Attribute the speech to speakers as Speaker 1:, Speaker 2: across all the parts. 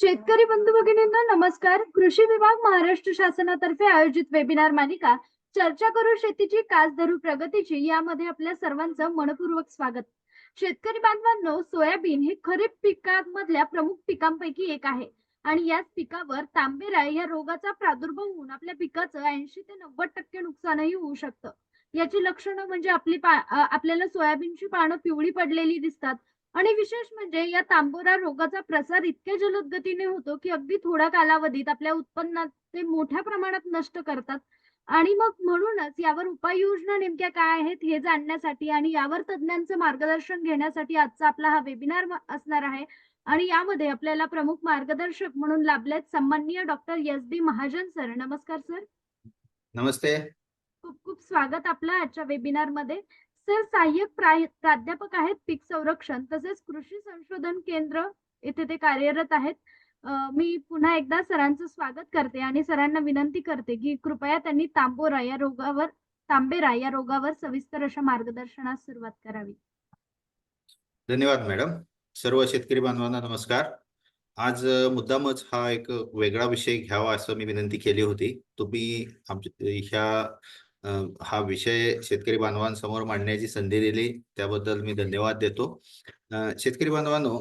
Speaker 1: शेतकरी बंधू भगिनींना नमस्कार. कृषी विभाग महाराष्ट्र शासनातर्फे आयोजित वेबिनार मालिका चर्चा करू शेतीची कास धरू प्रगतीची यामध्ये आपल्या सर्वांचं मनपूर्वक स्वागत. शेतकरी बांधवांनो सोयाबीन हे खरीप पिकांमधल्या प्रमुख पिकांपैकी एक आहे. आणि याच पिकावर तांबेरा या रोगाचा प्रादुर्भाव होऊन आपल्या पिकाचं ऐंशी ते नव्वद टक्के नुकसानही होऊ शकतं. याची लक्षणं म्हणजे आपली आपल्याला सोयाबीनची पानं पिवळी पडलेली दिसतात आणि विशेष म्हणजे या तांबोरा रोगाचा प्रसार इतक्या जलद गतीने होतो की अगदी थोड्या कालावधीत आपल्या उत्पन्नात ते मोठ्या प्रमाणात नष्ट करतात. आणि मग म्हणूनच यावर उपाययोजना नेमक्या काय आहेत हे जाणण्यासाठी आणि यावर तज्ञांचं मार्गदर्शन घेण्यासाठी आजचा आपला हा वेबिनार असणार आहे. आणि यामध्ये आपल्याला प्रमुख मार्गदर्शक म्हणून लाभलेत सन्माननीय doctor S B Mahajan sir. नमस्कार सर.
Speaker 2: नमस्ते.
Speaker 1: खूप खूप स्वागत आपलं आजच्या वेबिनारमध्ये. सर सहाय्यक प्राध्यापक आहेत पीक संरक्षण तसेच कृषी संशोधन केंद्र येथे ते कार्यरत आहेत. मी पुन्हा एकदा सरांचं स्वागत करते आणि सरांना विनंती करते की कृपया त्यांनी तांबोरा या रोगावर तांबेरा या रोगावर सविस्तर अशा मार्गदर्शनास सुरुवात करावी.
Speaker 2: धन्यवाद मॅडम. सर्व शेतकरी बांधवांना नमस्कार. आज मुद्दामच हा एक वेगळा विषय घ्यावा असं मी विनंती केली होती. तुम्ही आमच्या ह्या हा विषय शेतकरी बांधवांसमोर मांडण्याची संधी दिली. त्याबद्दल मी धन्यवाद देतो. शेतकरी बांधवांनो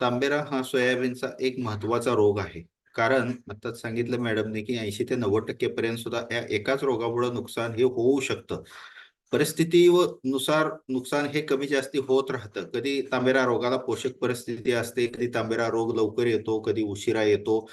Speaker 2: तांबेरा हा सोयाबीनचा एक महत्त्वाचा रोग आहे. कारण आताच सांगितलं मॅडमने की ऐंशी ते नव्वद टक्के पर्यंत सुद्धा या एकाच रोगामुळे नुकसान हे होऊ शकतं. परिस्थिती व नुसार नुकसान हे कमी जास्ती होत राहतं. कधी तांबेरा रोगाला पोषक परिस्थिती असते कधी तांबेरा रोग लवकर येतो कधी उशिरा येतो.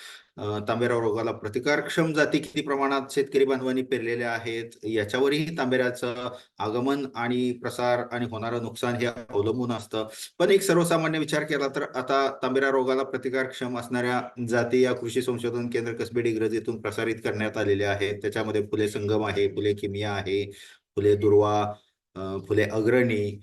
Speaker 2: तांबेरा रोगाला प्रतिकारक्षम जाती किती प्रमाणात शेतकरी बांधवांनी पेरलेल्या आहेत याच्यावरही तांबेऱ्याचं आगमन आणि प्रसार आणि होणारं नुकसान हे अवलंबून असतं. पण एक सर्वसामान्य विचार केला तर आता तांबेरा रोगाला प्रतिकारक्षम असणाऱ्या जाती या कृषी संशोधन केंद्र कसबेड इंग्रजीतून प्रसारित करण्यात आलेल्या आहेत. त्याच्यामध्ये फुले संगम आहे फुले किमिया आहे फुले दुर्वा फुले अग्रणी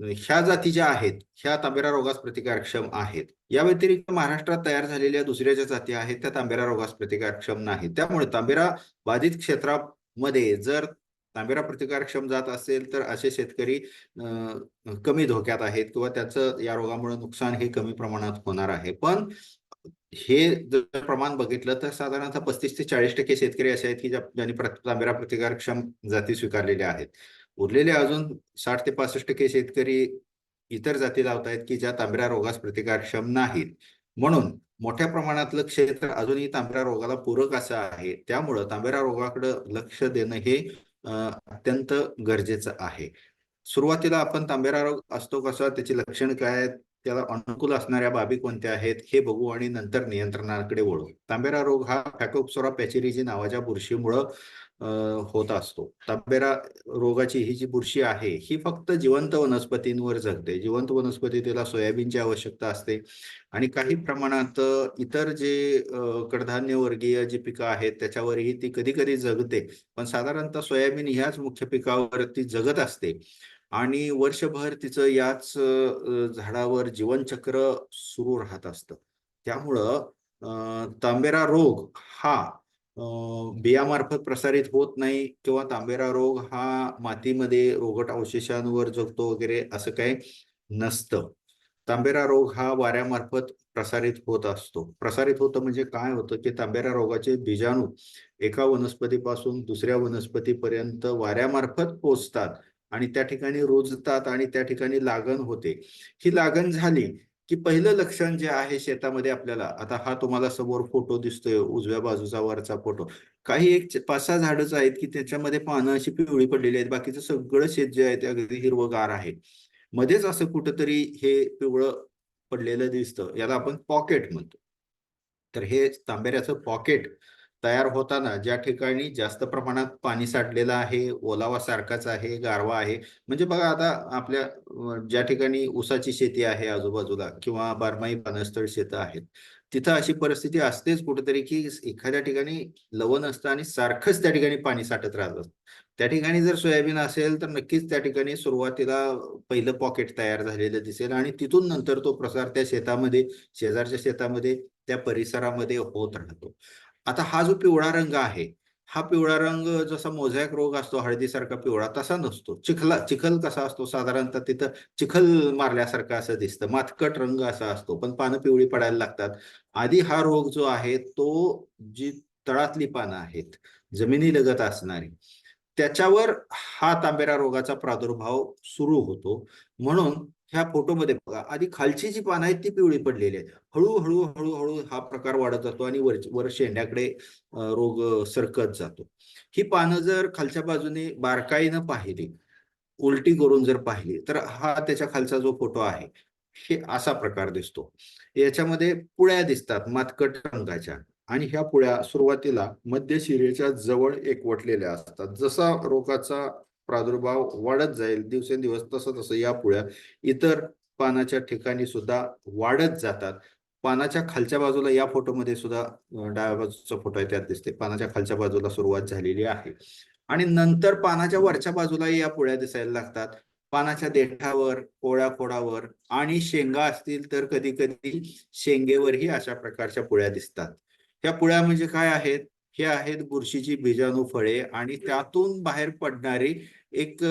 Speaker 2: ह्या जाती ज्या आहेत ह्या तांबेरा रोगास प्रतिकारक्षम आहेत. या व्यतिरिक्त महाराष्ट्रात तयार झालेल्या दुसऱ्या ज्या जाती आहेत त्या तांबेरा रोगास प्रतिकारक्षम नाहीत. त्यामुळे तांबेरा बाधित क्षेत्रामध्ये जर तांबेरा प्रतिकारक्षम जात असेल तर असे शेतकरी कमी धोक्यात आहेत किंवा त्याचं या रोगामुळे नुकसान हे कमी प्रमाणात होणार आहे. पण हे जर प्रमाण बघितलं तर साधारणतः पस्तीस ते चाळीस टक्के शेतकरी असे आहेत की ज्यांनी तांबेरा प्रतिकारक्षम जाती स्वीकारलेल्या आहेत. उरलेले अजून साठ ते पासष्ट टक्के शेतकरी इतर जाती लावत आहेत की ज्या तांबेरा रोगास प्रतिकारक्षम नाहीत. म्हणून मोठ्या प्रमाणातलं क्षेत्र अजूनही तांबेरा रोगाला पूरक असं आहे. त्यामुळं तांबेरा रोगाकडे लक्ष देणं हे अत्यंत गरजेचं आहे. सुरुवातीला आपण तांबेरा रोग असतो कसा? त्याची लक्षण काय आहेत? त्याला अनुकूल असणाऱ्या बाबी कोणत्या आहेत हे बघू आणि नंतर नियंत्रणाकडे वळू. तांबेरा रोग हा फॅकोप्सोरा पॅचेरीजी नावाच्या बुरशीमुळं होत असतो. तांबेरा रोगाची ही जी बुरशी आहे ही फक्त जिवंत वनस्पतींवर जगते. जिवंत वनस्पती तिला सोयाबीनची आवश्यकता असते. आणि काही प्रमाणात इतर जे कडधान्य वर्गीय जी पिकं आहेत त्याच्यावरही ती कधी कधी जगते. पण साधारणतः सोयाबीन ह्याच मुख्य पिकावर ती जगत असते. आणि वर्षभर तिचं याच झाडावर जीवनचक्र सुरू राहत असतं. त्यामुळं तांबेरा रोग हा बियामार्फत प्रसारित होत नाही किंवा तांबेरा रोग हा मातीमध्ये रोगट अवशेषांवर जगतो वगैरे असं काही नसतं. तांबेरा रोग हा वाऱ्यामार्फत प्रसारित होत असतो. प्रसारित होतं म्हणजे काय होतं की तांबेरा रोगाचे बीजाणू एका वनस्पतीपासून दुसऱ्या वनस्पतीपर्यंत वाऱ्यामार्फत पोचतात. आणि त्या ठिकाणी रोजतात आणि त्या ठिकाणी लागण होते. ही लागण झाली की पहिलं लक्षण जे आहे शेतामध्ये आपल्याला आता हा तुम्हाला समोर फोटो दिसतोय उजव्या बाजूचा वरचा फोटो. काही एक पाच सहा झाडच आहेत की त्याच्यामध्ये पानं अशी पिवळी पडलेली आहेत बाकीचं सगळं शेत जे आहे ते अगदी हिरवगार आहे. मध्येच असं कुठंतरी हे पिवळं पडलेलं दिसतं याला आपण पॉकेट म्हणतो. तर हे तांबेऱ्याचं पॉकेट तयार होताना ज्या ठिकाणी जास्त प्रमाणात पाणी साठलेलं आहे ओलावा सारखाच आहे गारवा आहे म्हणजे बघा आता आपल्या ज्या ठिकाणी ऊसाची शेती आहे आजूबाजूला किंवा बारमाही पानस्थळ शेतं आहेत तिथं अशी परिस्थिती असतेच कुठेतरी की एखाद्या ठिकाणी लवण असतं आणि सारखंच त्या ठिकाणी पाणी साठत राहत त्या ठिकाणी जर सोयाबीन असेल तर नक्कीच त्या ठिकाणी सुरुवातीला पहिलं पॉकेट तयार झालेलं दिसेल आणि तिथून नंतर तो प्रसार त्या शेतामध्ये शेजारच्या शेतामध्ये त्या परिसरामध्ये होत राहतो. आता हा जो पिवळा रंग आहे हा पिवळा रंग जसा मोझॅक रोग असतो हळदीसारखा पिवळा तसा नसतो. चिखला चिखल कसा असतो? साधारणतः तिथं चिखल मारल्यासारखा असं दिसतं. मातकट रंग असा असतो पण पानं पिवळी पडायला लागतात. आधी हा रोग जो आहे तो जी तळातली पानं आहेत जमिनी लगत असणारी त्याच्यावर हा तांबेरा रोगाचा प्रादुर्भाव सुरू होतो. म्हणून ह्या फोटोमध्ये बघा आधी खालची जी पानं आहेत ती पिवळी पडलेली आहेत. हळूहळू हळूहळू हा प्रकार वाढत जातो आणि वर वर शेंड्याकडे रोग सरकत जातो. ही पानं जर खालच्या बाजूने बारकाईनं पाहिली उलटी करून जर पाहिली तर हा त्याच्या खालचा जो फोटो आहे हे असा प्रकार दिसतो. याच्यामध्ये पुळ्या दिसतात मातकट रंगाच्या. आणि ह्या पुळ्या सुरुवातीला मध्य शिरेच्या जवळ एकवटलेल्या असतात. जसा रोगाचा प्रादुर्भाव वाढत जाईल दिवसेंदिवस तसं तसं या पुळ्या इतर पानाच्या ठिकाणी सुद्धा वाढत जातात. पानाच्या खालच्या बाजूला या फोटोमध्ये सुद्धा डाव्या बाजूचा फोटो आहे त्यात दिसते पानाच्या खालच्या बाजूला सुरुवात झालेली आहे. आणि नंतर पानाच्या वरच्या बाजूलाही या पुळ्या दिसायला लागतात. पानाच्या देठावर पोळ्या फोडावर आणि शेंगा असतील तर कधी कधी शेंगेवरही अशा प्रकारच्या पुळ्या दिसतात. ह्या पुळ्या म्हणजे काय आहेत? हे आहेत बुरशीची बीजाणू फळे आणि त्यातून बाहेर पडणारी एक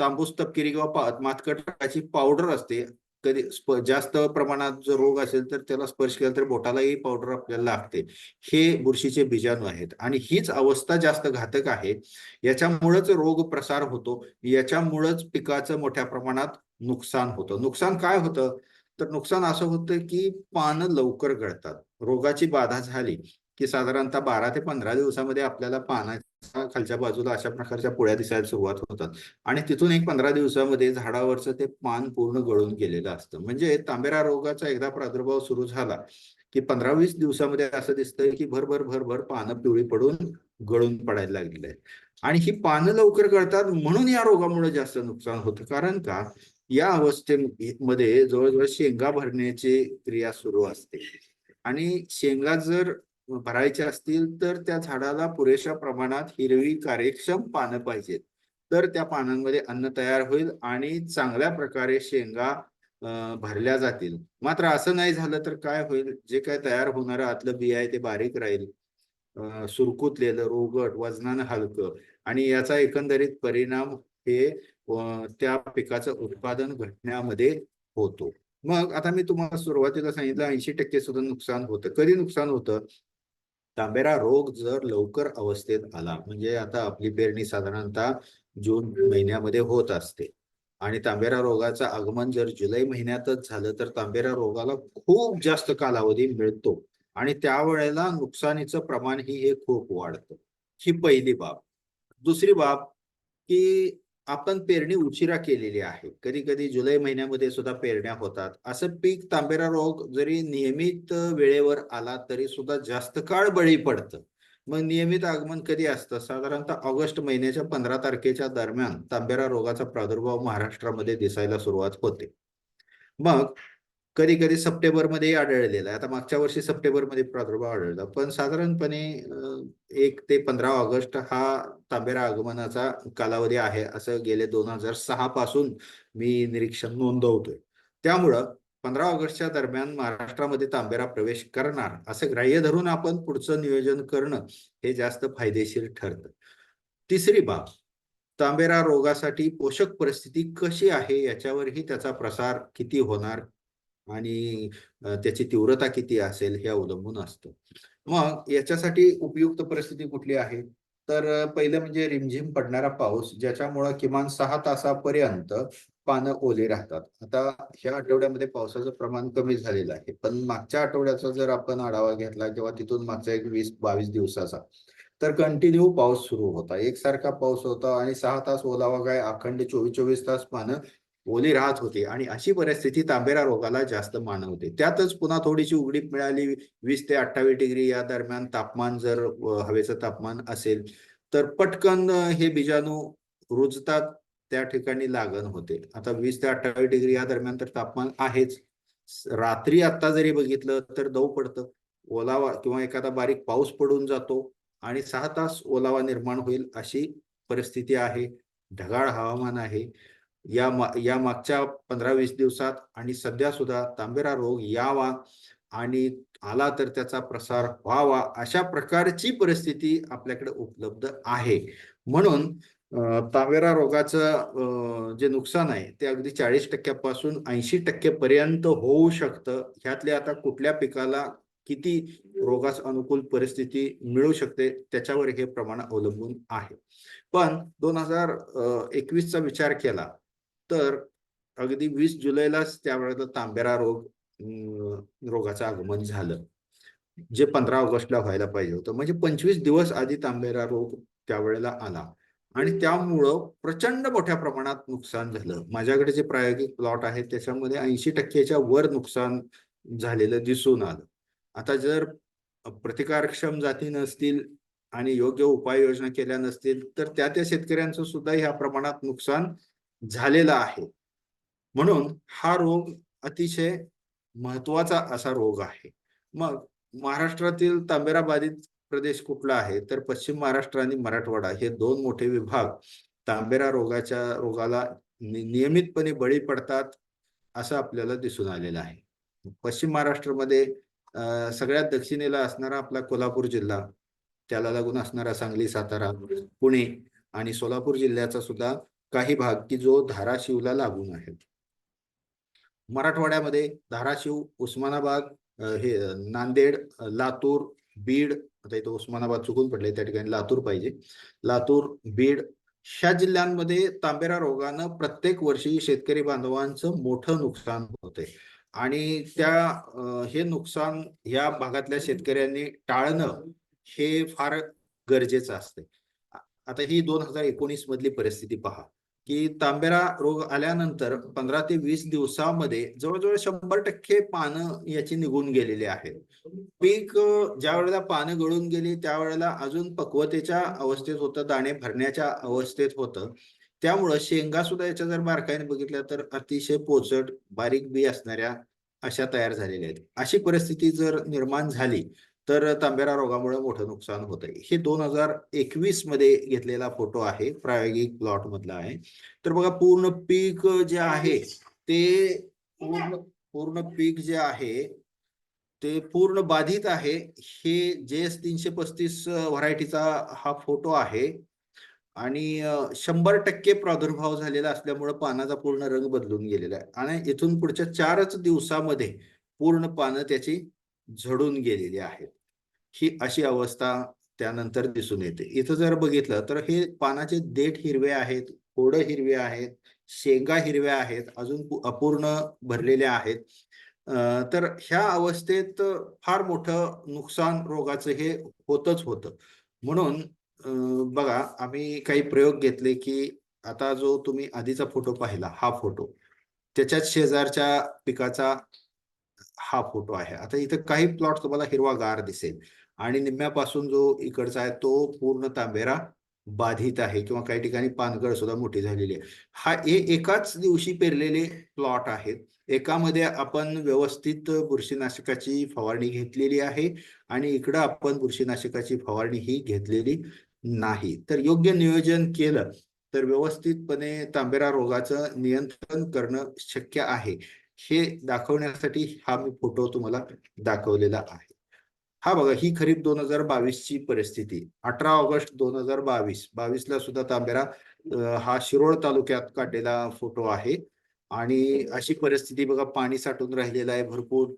Speaker 2: तांबूस तपकिरी किंवा मातकटाची मातकट रंगाची पावडर असते. कधी जास्त प्रमाणात जर रोग असेल तर त्याला स्पर्श केला तर बोटालाही पावडर आपल्याला लागते. हे बुरशीचे बीजाणू आहेत आणि हीच अवस्था जास्त घातक आहे. याच्यामुळेच रोग प्रसार होतो. याच्यामुळेच पिकाचं मोठ्या प्रमाणात नुकसान होतं. नुकसान काय होतं? तर नुकसान असं होतं की पानं लवकर गळतात. रोगाची बाधा झाली. की साधारणतः बारा ते पंधरा दिवसामध्ये आपल्याला पानाच्या खालच्या बाजूला अशा प्रकारच्या पुळ्या दिसायला सुरुवात होतात. आणि तिथून एक पंधरा दिवसामध्ये झाडावरचं ते पान पूर्ण गळून गेलेलं असतं. म्हणजे तांबेरा रोगाचा एकदा प्रादुर्भाव सुरू झाला की पंधरा वीस दिवसामध्ये असं दिसतंय की भरभर भरभर पानं पिवळी पडून गळून पडायला लागलेली आहेत. आणि ही पानं लवकर गळतात म्हणून या रोगामुळे जास्त नुकसान होतं. कारण का? या अवस्थेमध्ये जवळजवळ शेंगा भरण्याची क्रिया सुरू असते. आणि शेंगा जर भरायचे असतील तर त्या झाडाला पुरेशा प्रमाणात हिरवी कार्यक्षम पानं पाहिजेत. तर त्या पानांमध्ये अन्न तयार होईल आणि चांगल्या प्रकारे शेंगा भरल्या जातील. मात्र असं नाही झालं तर काय होईल? जे काय तयार होणारं आतलं बी आहे ते बारीक राहील. सुरकुतलेलं रोगट वजनानं हलकं आणि याचा एकंदरीत परिणाम हे त्या पिकाचं उत्पादन घटण्यामध्ये होतो. मग आता मी तुम्हाला सुरुवातीला सांगितलं ऐंशी टक्के सुद्धा नुकसान होतं. कधी नुकसान होतं? तांबेरा रोग जर लवकर अवस्थेत आला म्हणजे आता आपली पेरणी साधारणतः जून महिन्यामध्ये होत असते. आणि तांबेरा रोगाचं आगमन जर जुलै महिन्यातच झालं तर तांबेरा रोगाला खूप जास्त कालावधी मिळतो. आणि त्यावेळेला नुकसानीचं प्रमाण ही हे खूप वाढतं. ही पहिली बाब. दुसरी बाब की आपण पेरणी उशिरा केलेली आहे. कधी कधी जुलै महिन्यामध्ये सुद्धा पेरण्या होतात. असं पीक तांबेरा रोग जरी नियमित वेळेवर आला तरी सुद्धा जास्त काळ बळी पडतं. मग नियमित आगमन कधी असतं? साधारणतः ऑगस्ट महिन्याच्या पंधरा तारखेच्या दरम्यान तांबेरा रोगाचा प्रादुर्भाव महाराष्ट्रामध्ये दिसायला सुरुवात होते. मग कधी कधी सप्टेंबरमध्ये आढळलेला आहे. आता मागच्या वर्षी सप्टेंबरमध्ये प्रादुर्भाव आढळला. पण साधारणपणे एक ते पंधरा ऑगस्ट हा तांबेरा आगमनाचा कालावधी आहे असं गेले दोन हजार सहा पासून मी निरीक्षण नोंदवतोय. त्यामुळं पंधरा ऑगस्टच्या दरम्यान महाराष्ट्रामध्ये तांबेरा प्रवेश करणार असं ग्राह्य धरून आपण पुढचं नियोजन करणं हे जास्त फायदेशीर ठरतं. तिसरी बाब तांबेरा रोगासाठी पोषक परिस्थिती कशी आहे याच्यावरही त्याचा प्रसार किती होणार आणि त्याची तीव्रता किती असेल हे अवलंबून असतं. मग याच्यासाठी उपयुक्त परिस्थिती कुठली आहे? तर पहिलं म्हणजे रिमझिम पडणारा पाऊस ज्याच्यामुळं किमान सहा तासापर्यंत पानं ओली राहतात. आता ह्या आठवड्यामध्ये पावसाचं प्रमाण कमी झालेलं आहे. पण मागच्या आठवड्याचा जर आपण आढावा घेतला किंवा तिथून मागचा एक वीस बावीस दिवसाचा तर कंटिन्यू पाऊस सुरू होता. एकसारखा पाऊस होता आणि सहा तास ओलावा काय अखंड चोवीस चोवीस तास पानं ओली राहत होती. आणि अशी परिस्थिती तांबेरा रोगाला जास्त मानवते. त्यातच पुन्हा थोडीशी उघडीप मिळाली. वीस ते अठ्ठावीस डिग्री या दरम्यान तापमान जर हवेचं तापमान असेल तर पटकन हे बीजाणू रुजतात त्या ठिकाणी लागण होते. आता वीस ते अठ्ठावीस डिग्री या दरम्यान तर तापमान आहेच. रात्री आता जरी बघितलं तर दव पडतं. ओलावा किंवा एखादा बारीक पाऊस पडून जातो आणि सहा तास ओलावा निर्माण होईल अशी परिस्थिती आहे. ढगाळ हवामान आहे. या मा या मागच्या पंधरा वीस दिवसात आणि सध्या सुद्धा तांबेरा रोग यावा आणि आला तर त्याचा प्रसार व्हावा अशा प्रकारची परिस्थिती आपल्याकडे उपलब्ध आहे. म्हणून तांबेरा रोगाचं जे नुकसान आहे ते अगदी चाळीस टक्क्यापासून ऐंशी टक्केपर्यंत होऊ शकतं. ह्यातले आता कुठल्या पिकाला किती रोगास अनुकूल परिस्थिती मिळू शकते त्याच्यावर हे प्रमाण अवलंबून आहे. पण दोन हजार एकवीसचा विचार केला तर अगदी वीस जुलैलाच त्यावेळेला तांबेरा रोग रोगाचं आगमन झालं. जे पंधरा ऑगस्टला व्हायला पाहिजे होतं. म्हणजे पंचवीस दिवस आधी तांबेरा रोग त्यावेळेला आला. आणि त्यामुळं प्रचंड मोठ्या प्रमाणात नुकसान झालं. माझ्याकडे जे प्रायोगिक प्लॉट आहे त्याच्यामध्ये ऐंशी टक्क्याच्या वर नुकसान झालेलं दिसून आलं. आता जर प्रतिकारक्षम जाती नसतील आणि योग्य उपाययोजना केल्या नसतील तर त्या त्या शेतकऱ्यांचं सुद्धा ह्या प्रमाणात नुकसान झालेला आहे. म्हणून हा रोग अतिशय महत्त्वाचा असा रोग आहे. मग महाराष्ट्रातील तांबेरा बाधित प्रदेश कुठला आहे? तर पश्चिम महाराष्ट्र आणि मराठवाडा हे दोन मोठे विभाग तांबेरा रोगाच्या रोगाला नियमितपणे बळी पडतात असं आपल्याला दिसून आलेलं आहे. पश्चिम महाराष्ट्रामध्ये सगळ्यात दक्षिणेला असणारा आपला कोल्हापूर जिल्हा त्याला लागून असणारा सांगली सातारा पुणे आणि सोलापूर जिल्ह्याचा सुद्धा काही भाग की जो धाराशिवला लागून आहे मराठवाड्यामध्ये धाराशिव उस्मानाबाद हे नांदेड लातूर बीड आता इथं उस्मानाबाद चुकून पडले त्या ठिकाणी लातूर पाहिजे. लातूर बीड ह्या जिल्ह्यांमध्ये तांबेरा रोगानं प्रत्येक वर्षी शेतकरी बांधवांचं मोठं नुकसान होते आणि त्या हे नुकसान या भागातल्या शेतकऱ्यांनी टाळणं हे फार गरजेचं असते आता ही दोन हजार एकोणीस मधली परिस्थिती पहा. की तांबेरा रोग आल्यानंतर पंधरा ते वीस दिवसामध्ये जवळजवळ शंभर टक्के पानं याची निघून गेलेली आहेत. पीक ज्या वेळेला पानं गळून गेली त्यावेळेला अजून पक्वतेच्या अवस्थेत होतं दाणे भरण्याच्या अवस्थेत होतं. त्यामुळं शेंगा सुद्धा याच्या जर बारकाईने बघितल्या तर अतिशय पोचट बारीक बी असणाऱ्या अशा तयार झालेल्या आहेत. अशी परिस्थिती जर निर्माण झाली तर तांबेरा रोगामुळे मोठं नुकसान होत आहे हे दोन हजार एकवीसमध्ये घेतलेला फोटो आहे प्रायोगिक प्लॉट मधला आहे. तर बघा पूर्ण पीक जे आहे ते पूर्ण पूर्ण पीक जे आहे ते पूर्ण बाधित आहे. हे जे एस तीनशे पस्तीस व्हरायटीचा हा फोटो आहे. आणि शंभर टक्के प्रादुर्भाव झालेला असल्यामुळं पानाचा पूर्ण रंग बदलून गेलेला आहे. आणि इथून पुढच्या चारच दिवसामध्ये पूर्ण पानं त्याची झडून गेलेली आहेत. ही अशी अवस्था त्यानंतर दिसून येते. इथं जर बघितलं तर हे पानाचे देठ हिरवे आहेत खोडं हिरवे आहेत शेंगा हिरव्या आहेत अजून अपूर्ण भरलेल्या आहेत. तर ह्या अवस्थेत फार मोठं नुकसान रोगाचं हे होतच होतं. म्हणून बघा आम्ही काही प्रयोग घेतले की आता जो तुम्ही आधीचा फोटो पाहिला हा फोटो त्याच्याच शेजारच्या पिकाचा हा फोटो आहे. आता इथं काही प्लॉट तुम्हाला हिरवागार दिसेल. आणि निम्म्यापासून जो इकडचा आहे तो पूर्ण तांबेरा बाधित आहे किंवा काही ठिकाणी पानगळ सुद्धा मोठी झालेली आहे. हा हे एकाच दिवशी पेरलेले प्लॉट आहेत. एकामध्ये आपण व्यवस्थित बुरशीनाशकाची फवारणी घेतलेली आहे आणि इकडं आपण बुरशीनाशकाची फवारणी ही घेतलेली नाही. तर योग्य नियोजन केलं तर व्यवस्थितपणे तांबेरा रोगाचं नियंत्रण करणं शक्य आहे. हे दाखवण्यासाठी हा मी फोटो तुम्हाला दाखवलेला आहे. हा बघा ही खरीप दोन हजार बावीस ची परिस्थिती. अठरा ऑगस्ट दोन हजार बावीस. बावीसला सुद्धा तांबेरा हा शिरोळ तालुक्यात काढलेला फोटो आहे. आणि अशी परिस्थिती बघा पाणी साठून राहिलेलं आहे भरपूर.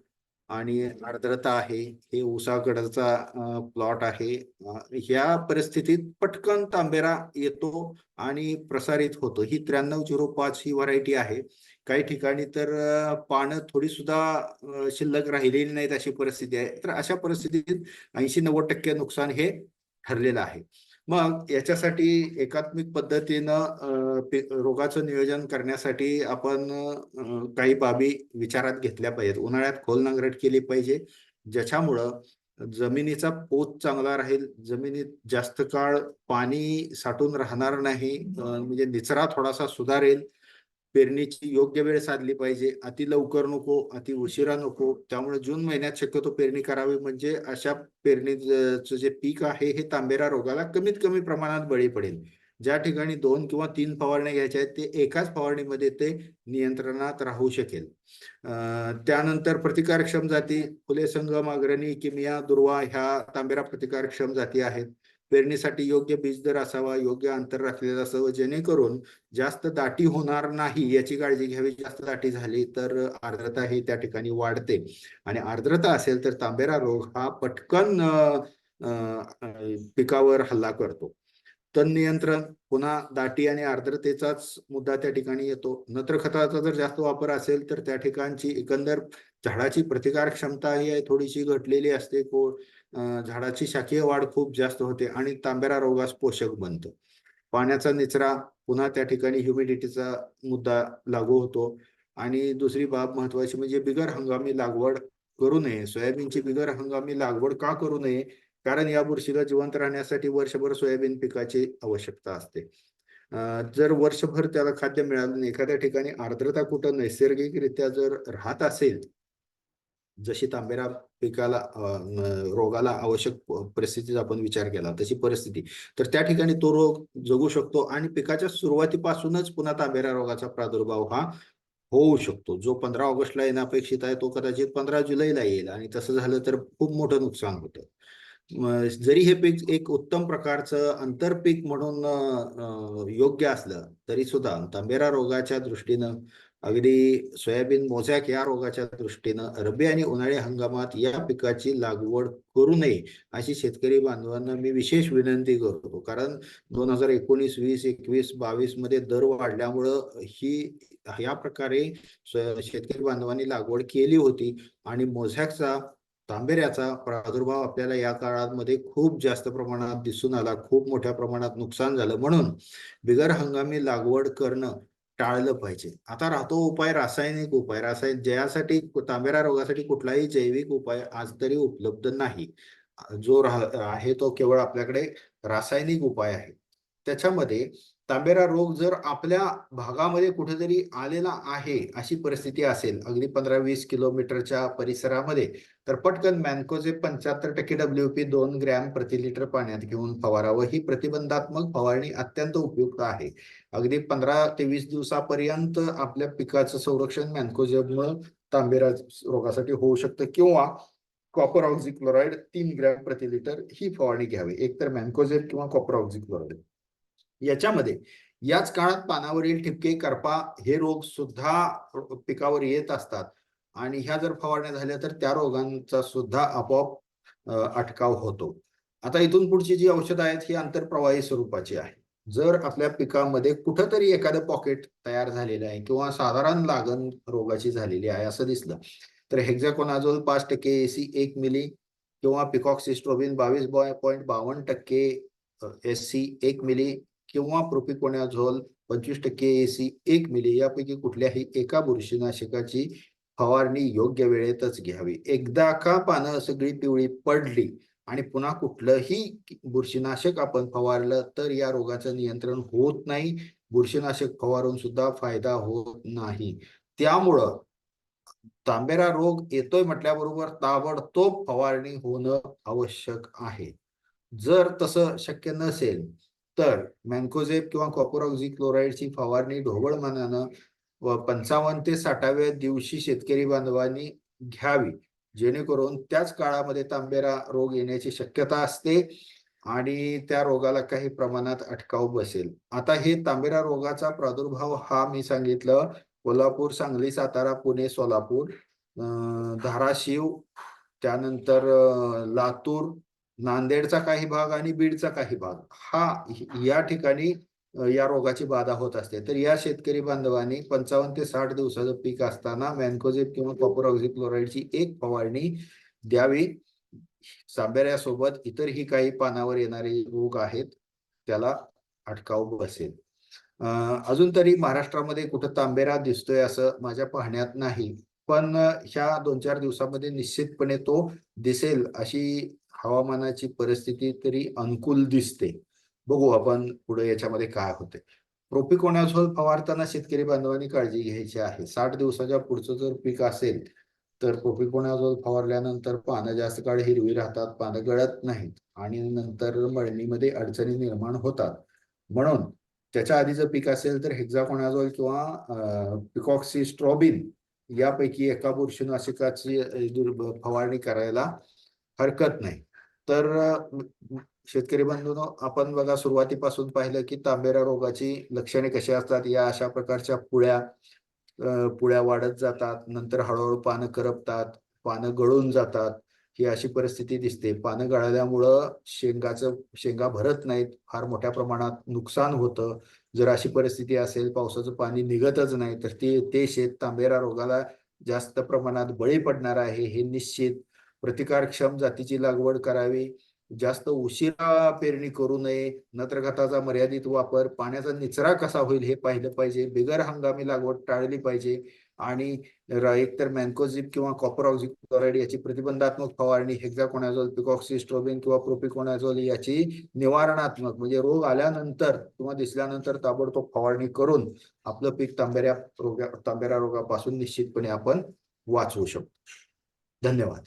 Speaker 2: आणि आर्द्रता आहे. हे उसागडचा प्लॉट आहे. ह्या परिस्थितीत पटकन तांबेरा येतो आणि प्रसारित होतो. ही त्र्याण्णव झिरो पाच ही व्हरायटी आहे. काही ठिकाणी तर पानं थोडी सुद्धा शिल्लक राहिलेली नाहीत अशी परिस्थिती आहे. तर अशा परिस्थितीत ऐंशी नव्वद टक्के नुकसान हे ठरलेलं आहे. मग याच्यासाठी एकात्मिक पद्धतीनं रोगाचं नियोजन करण्यासाठी आपण काही बाबी विचारात घेतल्या पाहिजेत. उन्हाळ्यात खोल नांगरट केली पाहिजे ज्याच्यामुळं जमिनीचा पोत चांगला राहील जमिनीत जास्त काळ पाणी साठून राहणार नाही म्हणजे निचरा थोडासा सुधारेल पेरणीची योग्य वेळ साधली पाहिजे. अति लवकर नको अति उशिरा नको. त्यामुळे जून महिन्यात शक्यतो पेरणी करावी. म्हणजे अशा पेरणीचं जे पीक आहे हे तांबेरा रोगाला कमीत कमी प्रमाणात बळी पडेल. ज्या ठिकाणी दोन किंवा तीन फवारण्या घ्यायच्या आहेत ते एकाच फवारणीमध्ये ते नियंत्रणात राहू शकेल. अं, त्यानंतर प्रतिकारक्षम जाती फुले संगम अग्रणी किमिया दुर्वा ह्या तांबेरा प्रतिकारक्षम जाती आहेत. पेरणीसाठी योग्य बीज दर असावा योग्य अंतर राखलेलं असावं जेणेकरून जास्त दाटी होणार नाही याची काळजी घ्यावी. जास्त दाटी झाली तर आर्द्रता ही त्या ठिकाणी वाढते. आणि आर्द्रता असेल तर तांबेरा रोग हा पटकन पिकावर हल्ला करतो. तण नियंत्रण पुन्हा दाटी आणि आर्द्रतेचाच मुद्दा त्या ठिकाणी येतो. नत्र खताचा जर जास्त वापर असेल तर त्या ठिकाणची एकंदर झाडाची प्रतिकार क्षमता ही थोडीशी घटलेली असते. को झाडाची शाखीय वाढ खूप जास्त होते आणि तांबेरा रोगास पोषक बनतो. पाण्याचा निचरा पुन्हा त्या ठिकाणी ह्युमिडिटीचा मुद्दा लागू होतो. आणि दुसरी बाब महत्वाची म्हणजे बिगर हंगामी लागवड करू नये. सोयाबीनची बिगर हंगामी लागवड का करू नये? कारण या बुरशीला जिवंत राहण्यासाठी वर्षभर सोयाबीन पिकाची आवश्यकता असते. जर वर्षभर त्याला खाद्य मिळालं नाही एखाद्या ठिकाणी आर्द्रता कुठं नैसर्गिकरित्या जर राहत असेल जशी तांबेरा पिकाला रोगाला आवश्यक परिस्थितीचा आपण विचार केला तशी परिस्थिती. तर त्या ठिकाणी तो रोग जगू शकतो आणि पिकाच्या सुरुवातीपासूनच पुन्हा तांबेरा रोगाचा प्रादुर्भाव हा होऊ शकतो. जो पंधरा ऑगस्टला येणं अपेक्षित आहे तो कदाचित पंधरा जुलैला येईल आणि तसं झालं तर खूप मोठं नुकसान होतं. जरी हे पीक एक उत्तम प्रकारचं आंतरपीक म्हणून योग्य असलं तरी सुद्धा तांबेरा रोगाच्या दृष्टीनं अगदी सोयाबीन मोझॅक या रोगाच्या दृष्टीनं रब्बी आणि उन्हाळी हंगामात या पिकाची लागवड करू नये अशी शेतकरी बांधवांना मी विशेष विनंती करतो. कारण दोन हजार एकोणीस वीस एकवीस बावीसमध्ये दर वाढल्यामुळं ही या प्रकारे शेतकरी बांधवांनी लागवड केली होती आणि मोझॅकचा तांबेऱ्याचा प्रादुर्भाव आपल्याला या काळामध्ये खूप जास्त प्रमाणात दिसून आला. खूप मोठ्या प्रमाणात नुकसान झालं. म्हणून बिगर हंगामी लागवड करणं टाळलं पाहिजे. आता राहतो उपाय रासायनिक उपाय. रासायनिक ज्यासाठी तांबेरा रोगासाठी कुठलाही जैविक उपाय आज तरी उपलब्ध नाही. जो राह- आहे तो केवळ आपल्याकडे रासायनिक उपाय आहे. त्याच्यामध्ये तांबेरा रोग जर आपल्या भागामध्ये कुठेतरी आलेला आहे अशी परिस्थिती असेल अगदी पंधरा वीस किलोमीटरच्या परिसरामध्ये तर पटकन मॅनकोचे पंच्याहत्तर टक्के डब्ल्यू पी दोन ग्रॅम प्रति लिटर पाण्यात घेऊन फवारावं. ही प्रतिबंधात्मक फवारणी अत्यंत उपयुक्त आहे. अगदी पंधरा ते वीस दिवसापर्यंत आपल्या पिकाचं संरक्षण मॅन्कोजेबमुळे तांबेरा रोगासाठी होऊ शकतं किंवा कॉपर ऑक्झिक्लोराईड तीन ग्रॅम प्रति लिटर ही फवारणी घ्यावी. एकतर मॅन्कोजेब किंवा कॉपर ऑक्झिक्लोराईड. याच्यामध्ये. याच काळात पानावरील ठिपके करपा हे रोग सुद्धा पिकावर येत असतात. आणि ह्या जर फवारण्या झाल्या तर त्या रोगांचा सुद्धा आपोआप अटकाव होतो. आता इथून पुढची जी औषधं आहेत ही आंतरप्रवाही स्वरूपाची आहे. जर आपल्या पिकामध्ये कुठंतरी एखादं पॉकेट तयार झालेलं आहे किंवा साधारण लागण रोगाची झालेली आहे असं दिसलं तर हेक्झाकोनाझोल पाच टक्के एसी एक मिली किंवा पिकॉक्सिस्ट्रोबिन बावीस पॉईंट बावन्न टक्के एस सी एक मिली किंवा प्रोपिकोनॅझोल पंचवीस टक्के एसी एक मिली यापैकी कुठल्याही एका बुरशीनाशकाची फवारणी योग्य वेळेतच घ्यावी. एकदा का पानं सगळी पिवळी पडली आणि पुन्हा कुठलंही बुरशीनाशक आपण फवारलं तर या रोगाचं नियंत्रण होत नाही. बुरशीनाशक फवारून सुद्धा फायदा होत नाही. त्यामुळं तांबेरा रोग येतोय म्हटल्याबरोबर ताबडतोब फवारणी होणं आवश्यक आहे. जर तसं शक्य नसेल तर मॅन्कोझेब किंवा कॉपोरॉक्झी क्लोराईडची फवारणी ढोबळ मनानं व पंचावन्न ते साठाव्या दिवशी शेतकरी बांधवांनी घ्यावी जेणेकरून त्याच काळामध्ये तांबेरा रोग येण्याची शक्यता असते आणि त्या रोगाला काही प्रमाणात अटकाव बसेल. आता हे तांबेरा रोगाचा प्रादुर्भाव हा मी सांगितलं कोल्हापूर सांगली सातारा पुणे सोलापूर धाराशिव त्यानंतर लातूर नांदेडचा काही भाग आणि बीडचा काही भाग. हा या ठिकाणी या रोगाची बाधा होत असते. तर या शेतकरी बांधवांनी पंचावन्न ते साठ दिवसाचं पीक असताना मॅन्कोझेब किंवा कॉपर ऑक्झिक्लोराईडची एक फवारणी द्यावी. साबेऱ्यासोबत इतरही काही पानावर येणारे रोग आहेत त्याला अटकाव बसेल. अजून तरी महाराष्ट्रामध्ये कुठं तांबेरा दिसतोय असं माझ्या पाहण्यात नाही. पण ह्या दोन चार दिवसामध्ये निश्चितपणे तो दिसेल अशी हवामानाची परिस्थिती तरी अनुकूल दिसते. बघू आपण पुढे याच्यामध्ये काय होते. प्रोपिकोनॅझोल फवारताना शेतकरी बांधवांनी काळजी घ्यायची आहे. साठ दिवसाच्या पुढचं जर पीक असेल तर प्रोपिकोनॅझोल फवारल्यानंतर पानं जास्त काळ हिरवी राहतात पानं गळत नाहीत आणि नंतर मळणीमध्ये अडचणी निर्माण होतात. म्हणून त्याच्या आधी जर पीक असेल तर हेक्झाकोनाझोल किंवा पिकॉक्सी स्ट्रॉबिन यापैकी एका बुरशीनाशकाची फवारणी करायला हरकत नाही. तर शेतकरी बंधूंनो आपण बघा सुरुवातीपासून पाहिलं की तांबेरा रोगाची लक्षणे कशी असतात या अशा प्रकारच्या पुळ्या पुळ्या वाढत जातात नंतर हळूहळू पानं करपतात पानं गळून जातात ही अशी परिस्थिती दिसते. पानं गळाल्यामुळं शेंगाचं शेंगा भरत नाहीत फार मोठ्या प्रमाणात नुकसान होतं. जर अशी परिस्थिती असेल पावसाचं पाणी निघतच नाही तर ते ते शेत तांबेरा रोगाला जास्त प्रमाणात बळी पडणार आहे हे निश्चित प्रतिकारक्षम जातीची लागवड करावी. जास्त उशिरा पेरणी करू नये. नत्रखताचा मर्यादित वापर. पाण्याचा निचरा कसा होईल हे पाहिलं पाहिजे. बिगर हंगामी लागवड टाळली पाहिजे. आणि एकतर मॅन्कोझिप किंवा कॉपर ऑक्झिक्लोराईड याची प्रतिबंधात्मक फवारणी हेक्झाकोनाझोल पिकॉक्सिस्ट्रोबिन किंवा प्रोपिकोनाझोल याची निवारणात्मक म्हणजे रोग आल्यानंतर किंवा दिसल्यानंतर ताबडतोब फवारणी करून आपलं पीक तांबेऱ्या रोगा तांबेऱ्या रोगापासून निश्चितपणे आपण वाचवू शकतो. धन्यवाद.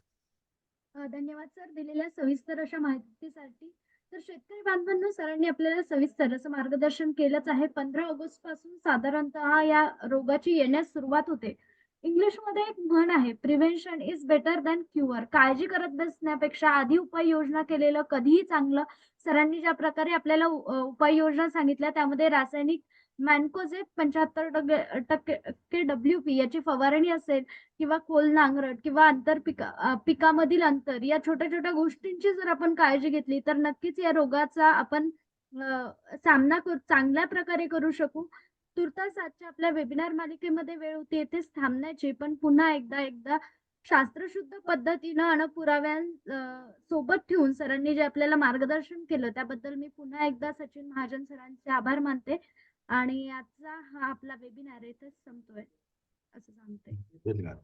Speaker 1: धन्यवाद सर दिलेल्या सविस्तर अशा माहितीसाठी. तर शेतकरी बांधवांनो सरांनी आपल्याला सविस्तर असं मार्गदर्शन केलंच आहे. पंधरा ऑगस्टपासून साधारणतः या रोगाची येण्यास सुरुवात होते. इंग्लिशमध्ये एक म्हण आहे prevention is better than cure काळजी करत बसण्यापेक्षा आधी उपाययोजना केलेलं कधीही चांगलं. सरांनी ज्या प्रकारे आपल्याला उपाययोजना सांगितल्या त्यामध्ये रासायनिक मॅन्कोझेप पंच्याहत्तर टक्के टक्के डब्ल्यू पी याची फवारणी असेल किंवा खोल नांगरट किंवा आंतर पिका पिकामधील अंतर या छोट्या छोट्या गोष्टींची जर आपण काळजी घेतली तर नक्कीच या रोगाचा आपण सामना करू चांगल्या प्रकारे करू शकू. तुर्तास आजच्या आपल्या वेबिनार मालिकेमध्ये वेळ होती येथेच थांबण्याची पण पुन्हा एकदा एकदा शास्त्रशुद्ध पद्धतीनं आणि पुराव्यां सोबत ठेवून सरांनी जे आपल्याला मार्गदर्शन केलं त्याबद्दल मी पुन्हा एकदा सचिन महाजन सरांचे आभार मानते. आणि आजचा हा आपला वेबिनार इथेच संपतोय असं सांगते.
Speaker 3: धन्यवाद.